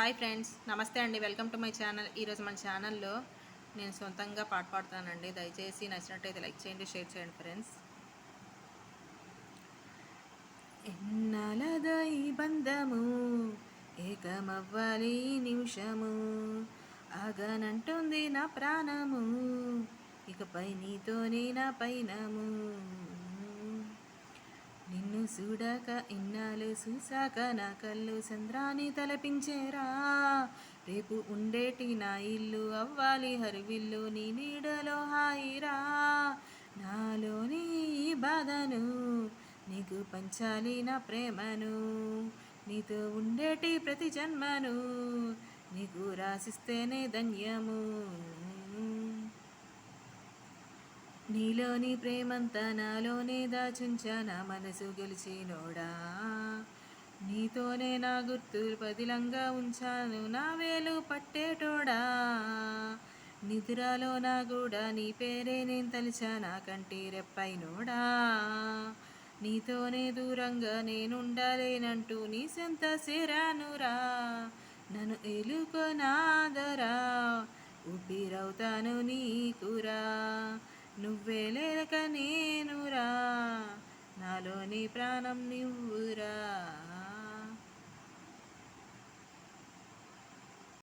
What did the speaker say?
Hi friends నమస్తే అండి. Welcome to my channel. ఈరోజు మన ఛానల్లో నేను సొంతంగా పాట పాడతానండి. దయచేసి నచ్చినట్టయితే లైక్ చేయండి షేర్ చేయండి ఫ్రెండ్స్. ఎన్నాలదో ఈ బంధము ఏకమవ్వాలి నిమిషము. అగనంటుంది నా ప్రాణము ఇకపై నీతోనే నా పైనము. చూడక ఇన్నాళ్ళు చూసాక నా కళ్ళు చంద్రాన్ని తలపించేరా. రేపు ఉండేటి నా ఇల్లు అవ్వాలి హరివిల్లు నీ నీడలో హాయిరా. నాలోని బాధను నీకు పంచాలి నా ప్రేమను. నీతో ఉండేటి ప్రతి జన్మను నీకు రాసిస్తేనే ధన్యము. నీలోని ప్రేమంతా నాలోనే దాచుంచా నా మనసు గెలిచినోడా నీతోనే నా గుర్తు పదిలంగా ఉంచాను నా వేలు పట్టేటోడా. నిద్రలో నా కూడా నీ పేరే నేను తలిచా నా కంటి రెప్పైనోడా నీతోనే దూరంగా నేనుండాలేనంటూ నీ సొంత సేరానురా. నన్ను ఎలుకొనాదరా నువ్వే నేనురా. నాలోని ప్రాణం నువ్వురా.